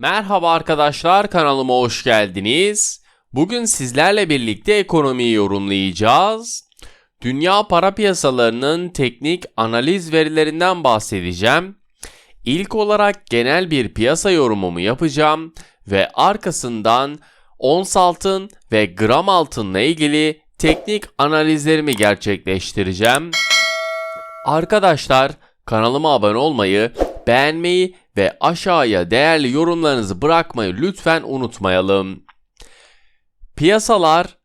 Merhaba arkadaşlar kanalıma hoş geldiniz. Bugün sizlerle birlikte ekonomiyi yorumlayacağız. Dünya para piyasalarının teknik analiz verilerinden bahsedeceğim. İlk olarak genel bir piyasa yorumumu yapacağım ve arkasından ons altın ve gram altınla ilgili teknik analizlerimi gerçekleştireceğim. Arkadaşlar kanalıma abone olmayı, beğenmeyi ve aşağıya değerli yorumlarınızı bırakmayı lütfen unutmayalım. Piyasalar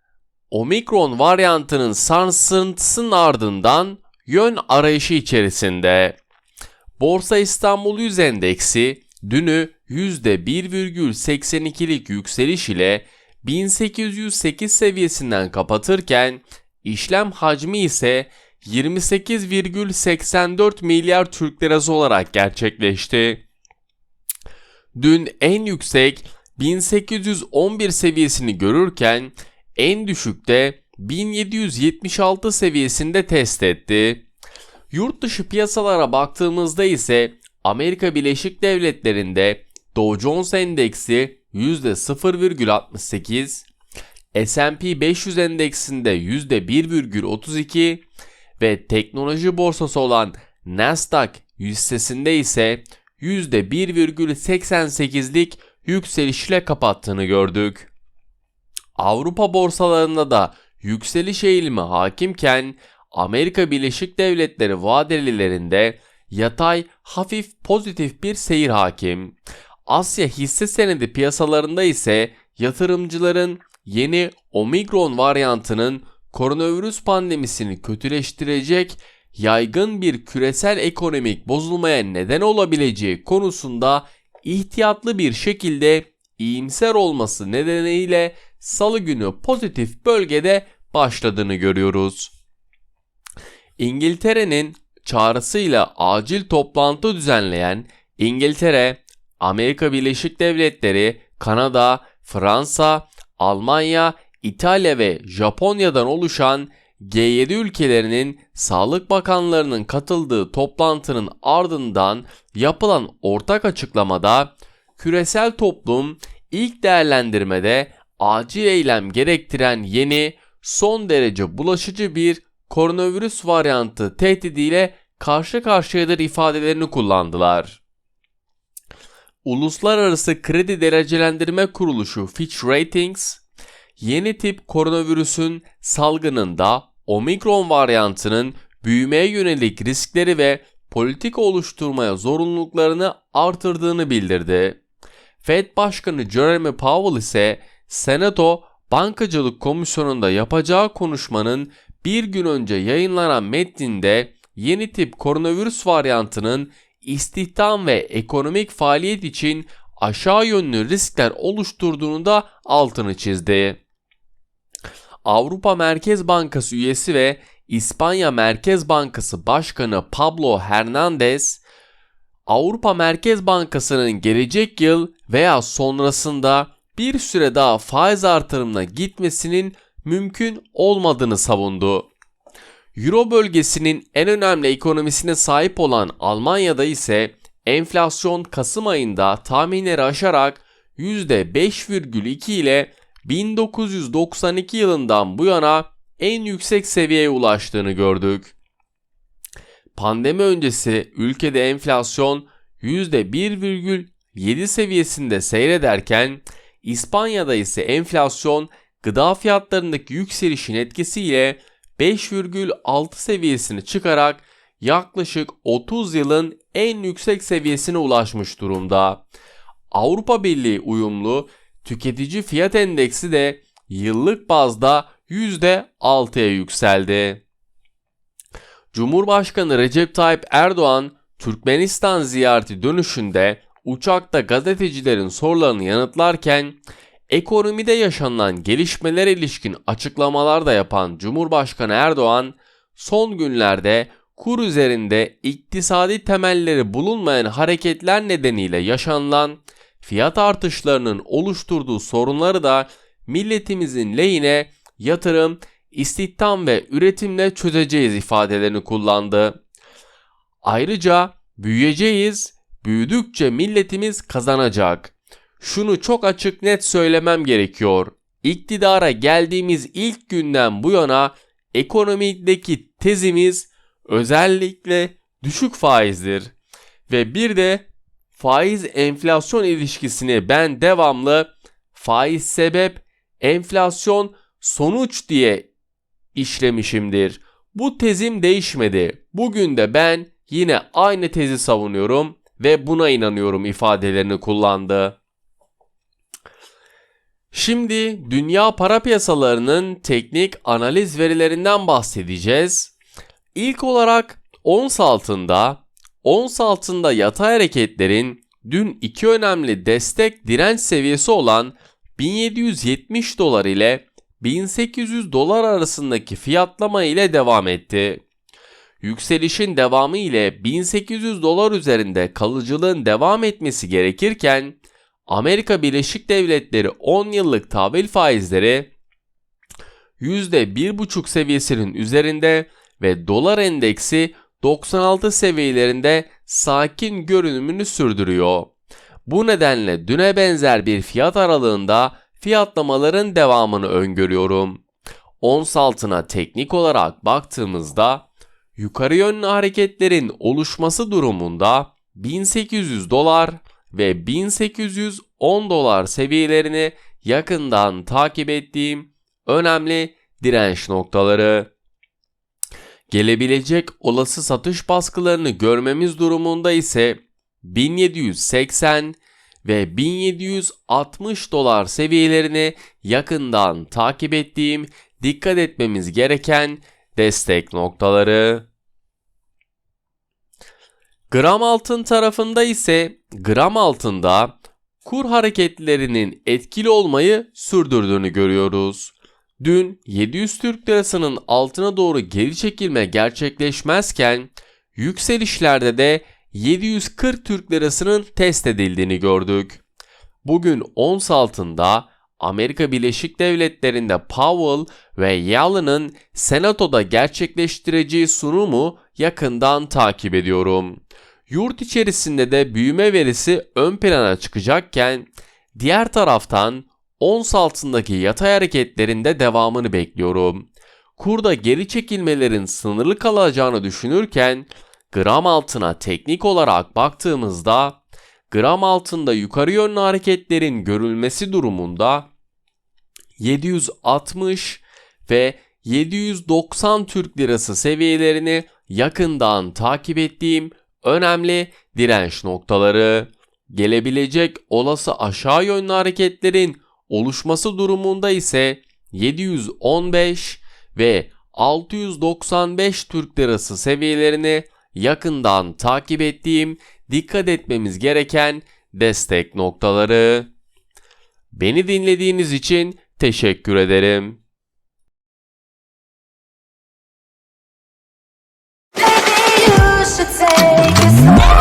omikron varyantının sarsıntısının ardından yön arayışı içerisinde. Borsa İstanbul 100 endeksi dünü %1,82'lik yükseliş ile 1808 seviyesinden kapatırken işlem hacmi ise 28,84 milyar Türk lirası olarak gerçekleşti. Dün en yüksek 1811 seviyesini görürken en düşükte 1776 seviyesinde test etti. Yurt dışı piyasalara baktığımızda ise Amerika Birleşik Devletleri'nde Dow Jones Endeksi %0,68, S&P 500 endeksinde %1,32 ve teknoloji borsası olan Nasdaq hissesinde ise %1,88'lik yükselişle kapattığını gördük. Avrupa borsalarında da yükseliş eğilimi hakimken Amerika Birleşik Devletleri vadelilerinde yatay hafif pozitif bir seyir hakim. Asya hisse senedi piyasalarında ise yatırımcıların yeni omikron varyantının koronavirüs pandemisini kötüleştirecek yaygın bir küresel ekonomik bozulmaya neden olabileceği konusunda ihtiyatlı bir şekilde iyimser olması nedeniyle salı günü pozitif bölgede başladığını görüyoruz. İngiltere'nin çağrısıyla acil toplantı düzenleyen İngiltere, Amerika Birleşik Devletleri, Kanada, Fransa, Almanya, İtalya ve Japonya'dan oluşan G7 ülkelerinin sağlık bakanlarının katıldığı toplantının ardından yapılan ortak açıklamada küresel toplum ilk değerlendirmede acil eylem gerektiren yeni son derece bulaşıcı bir koronavirüs varyantı tehdidiyle karşı karşıyadır ifadelerini kullandılar. Uluslararası Kredi Derecelendirme Kuruluşu Fitch Ratings, yeni tip koronavirüsün salgınında omikron varyantının büyümeye yönelik riskleri ve politika oluşturmaya zorunluluklarını artırdığını bildirdi. Fed Başkanı Jeremy Powell ise Senato Bankacılık Komisyonu'nda yapacağı konuşmanın bir gün önce yayınlanan metninde yeni tip koronavirüs varyantının istihdam ve ekonomik faaliyet için aşağı yönlü riskler oluşturduğunu da altını çizdi. Avrupa Merkez Bankası üyesi ve İspanya Merkez Bankası Başkanı Pablo Hernandez, Avrupa Merkez Bankası'nın gelecek yıl veya sonrasında bir süre daha faiz artırımına gitmesinin mümkün olmadığını savundu. Euro bölgesinin en önemli ekonomisine sahip olan Almanya'da ise enflasyon Kasım ayında tahminleri aşarak %5,2 ile 1992 yılından bu yana en yüksek seviyeye ulaştığını gördük. Pandemi öncesi ülkede enflasyon %1,7 seviyesinde seyrederken İspanya'da ise enflasyon gıda fiyatlarındaki yükselişin etkisiyle 5,6 seviyesini çıkarak yaklaşık 30 yılın en yüksek seviyesine ulaşmış durumda. Avrupa Birliği uyumlu tüketici fiyat endeksi de yıllık bazda %6'ya yükseldi. Cumhurbaşkanı Recep Tayyip Erdoğan Türkmenistan ziyareti dönüşünde uçakta gazetecilerin sorularını yanıtlarken ekonomide yaşanılan gelişmelere ilişkin açıklamalar da yapan Cumhurbaşkanı Erdoğan son günlerde kur üzerinde iktisadi temelleri bulunmayan hareketler nedeniyle yaşanılan fiyat artışlarının oluşturduğu sorunları da milletimizin lehine yatırım, istihdam ve üretimle çözeceğiz ifadelerini kullandı. Ayrıca büyüyeceğiz, büyüdükçe milletimiz kazanacak. şunu çok açık net söylemem gerekiyor. İktidara geldiğimiz ilk günden bu yana ekonomideki tezimiz özellikle düşük faizdir. Ve bir de faiz enflasyon ilişkisini ben devamlı faiz sebep, enflasyon sonuç diye işlemişimdir. Bu tezim değişmedi. Bugün de ben yine aynı tezi savunuyorum ve buna inanıyorum ifadelerini kullandı. Şimdi dünya para piyasalarının teknik analiz verilerinden bahsedeceğiz. İlk olarak ons altında, ons altında yatay hareketlerin dün iki önemli destek direnç seviyesi olan 1770 dolar ile 1800 dolar arasındaki fiyatlama ile devam etti. Yükselişin devamı ile 1800 dolar üzerinde kalıcılığın devam etmesi gerekirken Amerika Birleşik Devletleri 10 yıllık tahvil faizleri %1,5 seviyesinin üzerinde ve dolar endeksi 96 seviyelerinde sakin görünümünü sürdürüyor. Bu nedenle düne benzer bir fiyat aralığında fiyatlamaların devamını öngörüyorum. Ons altına teknik olarak baktığımızda yukarı yönlü hareketlerin oluşması durumunda 1800 dolar ve 1810 dolar seviyelerini yakından takip ettiğim önemli direnç noktaları. Gelebilecek olası satış baskılarını görmemiz durumunda ise 1780 ve 1760 dolar seviyelerini yakından takip ettiğim dikkat etmemiz gereken destek noktaları. Gram altın tarafında ise gram altında kur hareketlerinin etkili olmayı sürdürdüğünü görüyoruz. Dün 700 Türk Lirası'nın altına doğru geri çekilme gerçekleşmezken yükselişlerde de 740 Türk Lirası'nın test edildiğini gördük. Bugün ons altında Amerika Birleşik Devletleri'nde Powell ve Yellen'ın Senato'da gerçekleştireceği sunumu yakından takip ediyorum. Yurt içerisinde de büyüme verisi ön plana çıkacakken diğer taraftan ons altındaki yatay hareketlerinde devamını bekliyorum. Kurda geri çekilmelerin sınırlı kalacağını düşünürken gram altına teknik olarak baktığımızda gram altında yukarı yönlü hareketlerin görülmesi durumunda 760 ve 790 Türk Lirası seviyelerini yakından takip ettiğim önemli direnç noktaları. Gelebilecek olası aşağı yönlü hareketlerin oluşması durumunda ise 715 ve 695 Türk Lirası seviyelerini yakından takip ettiğim dikkat etmemiz gereken destek noktaları. Beni dinlediğiniz için teşekkür ederim. Should take slow.